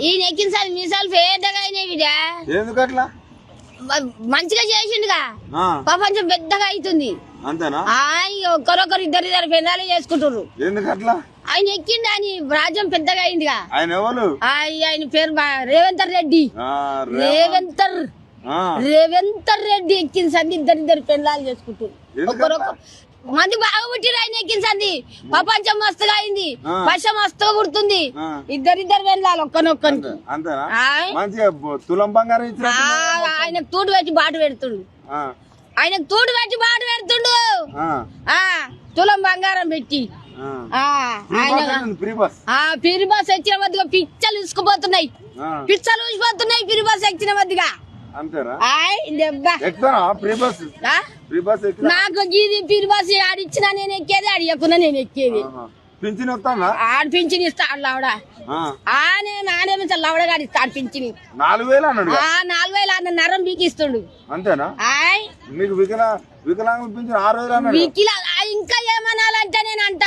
ఈయన ఎక్కిన సార్ మీసాలు పెద్దగా అయినాయి బిడ్డ. మంచిగా చేసిండుగా. ప్రపంచం పెద్దగా అవుతుంది. అంతేనా? ఆయన ఒక్కరొకరు ఇద్దరు ఇద్దరు పెళ్ళాలు చేసుకుంటారు ఎందుకు అట్లా ఆయన ఎక్కిండు అని రాజ్యం పెద్దగా అయిందిగా. ఆయన ఎవరు? ఆయ- ఆయన పేరు రేవంతర్ రెడ్డి. రేవంతర్. ఆ, రేవంతర్ రెడ్డి ఎక్కిన సంది ఇద్దరు ఇద్దరు పెళ్ళాలు? ఒక్కరొకరు మంది బాగా పుట్టిరు ఆయన ఎక్కిన సంది. ప్రపంచం మస్తుగా అయింది. పశ మస్తుగా పుడుతుంది. ఇద్దరిద్దరు వెళ్ళాలి ఒక్కనొక్కనికి. ఆయనకు తూడు పెట్టి బాటు పెడుతుండు. ఆయనకు తూడు పెట్టి బాటు పెడుతుండు. ఆ. తులం బంగారం పెట్టి. పిరి బస్ వచ్చిన మధ్యగా పిచ్చలు ఇసుకుపోతున్నాయి. పిచ్చలు ఊసిపోతున్నాయి పిరి బస్ ఎక్కిన మధ్యగా. నాకు ఇది బస్? ఆడిచ్చినా నేను ఎక్కేది అడిగకున్నా నేను ఎక్కేది. పింఛన్ వస్తుందా? ఆడు పింఛన్ ఇస్తా లవడ. నేను ఆడు పింఛని. నాలుగు వేలు అన్నాడు ఆ నాలుగు వేలు అన్న నరం అంతేనా? ఆయ్. మీకు వికలా వికలాంగుల పింఛన్ ఆరు వేలు అన్నాడు వీకిలా ఆ, ఇంకా ఏమనాలంటే నేను అంట.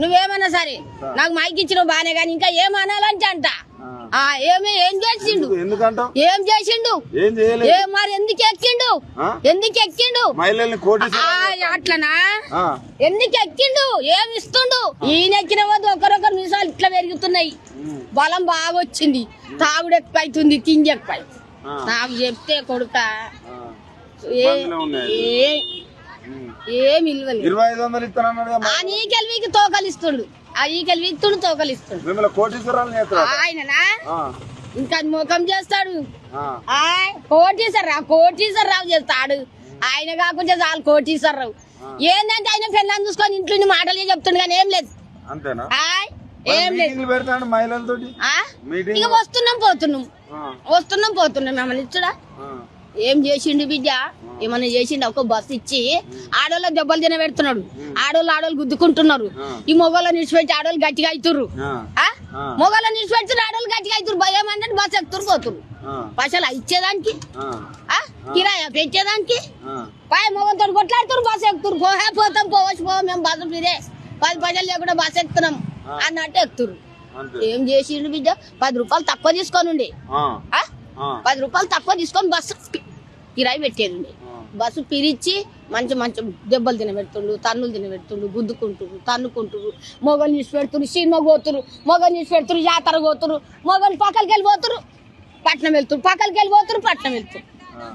నువ్వేమన్నా సరే నాకు మైక్ ఇచ్చిన బానే గాని ఇంకా ఏమనాలంటే అంట. ఏమి ఏం చేసిండు? ఎందుకంటావు? ఏం చేసిండు? ఏం చేయలేదు. ఏ మరి ఎందుకు ఎక్కిండు? ఎందుకు ఎక్కిండు? మహిళల్ని కోటి ఆ అట్లనా? ఎందుకు ఎక్కిండు? ఏం ఇస్తుండు? ఈయన ఎక్కిన వద్దు ఒకరొకరు నిమిషాలు ఇట్లా పెరుగుతున్నాయి. బలం బాగా వచ్చింది. తాగుడు ఎక్కువ అవుతుంది తిండి ఎక్కువ నాకు చెప్తే కొడుక. ఏ ఇబ్బందులు ఉన్నాయి. ఏ- ఉమ్. ఏం ఇల్వలేదు. ఇరవై ఐదు వందలు ఇస్తానన్నాడు ఆ ఆ ఈకెల్వి ఇస్తుండు తోకలిస్తుండు. మిమ్మల్ని కోటీశ్వరాలు చేస్తారు ఆయననా? ఆ, ఇంకా ముఖం చేస్తాడు. ఆ, కోటీశ్వర రావు కోటీశ్వర రావు చేస్తాడు. ఆయన కాకుండా చాలు కోటీశ్వర రావు ఏంటంటే ఆయన పెళ్ళని చూసుకొని ఇంట్లో మాటలే చెప్తుండు కానీ ఏం లేదు. అంతేనా? ఏం లేదు. ఆ? ఇక వస్తున్నాం పోతున్నాం. ఆ, వస్తున్నాం పోతున్నాం. ఏమన్నా ఇచ్చుడా? ఆ, ఏం చేసిండు బిడ్డ? ఏమన్నా చేసిండు? ఒక బస్ ఇచ్చి ఆడోళ్ళ దెబ్బలు తిన పెడుతున్నాడు ఆడోళ్ళు ఆడోళ్ళు గుద్దుకుంటున్నారు. ఈ మొగోళ్ళని నిడిచిపెట్టి ఆడోళ్ళు గట్టిగా అవుతుర్రు. మొగోళ్ళని నిడిచిపెడుతున్నారు ఆడోళ్ళు గట్టిగా అవుతురు భయం అంటే బస్ ఎక్కుతురు పోతురు పైసలు ఇచ్చేదానికి? కిరాయా పెంచేదానికి ఆ, పాయ మొగంతో కొట్లాడుతురు బస్ ఎక్కుతురు పోహే పోతాం పోవచ్చు పో మేము బస్సు మీదే. పది పైసలు లేకుండా బస్ ఎక్కుతున్నాం అన్నట్టు ఎక్కుతురు ఏం చేసిండు బిడ్డ? పది రూపాయలు తక్కువ తీసుకొని ఉండే. ఆ, ఆ? ఆ, పది రూపాయలు తక్కువ తీసుకొని బస్సు పి- కిరాయి పెట్టేది. ఆ. బస్సు పిరిచి మంచి మంచి దెబ్బలు తినబెడుతుండు తన్నులు తినబెడుతుండు గుద్దుకుంటురు తన్నుకుంటురు మొగలు నిలిచి పెడుతురు సినిమా పోతురు. మొగలు నిలిచి పెడుతురు జాతర పోతురు. మొగలు పక్కలకి వెళ్ళిపోతురు పట్నం వెళ్తురు. పక్కలకి వెళ్ళిపోతురు పట్నం వెళ్తురు. ఆ,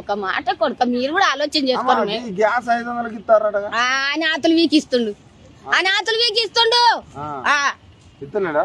ఒక మాట కొడుక మీరు కూడా ఆలోచన ఈ గ్యాస్ ఐదు వందలకి ఇస్తారట ఆ నాతులు వీకి ఇస్తుండు ఆ. నాతులు వీకి ఇస్తుండు ఆ. ఆ ఇస్తలేడా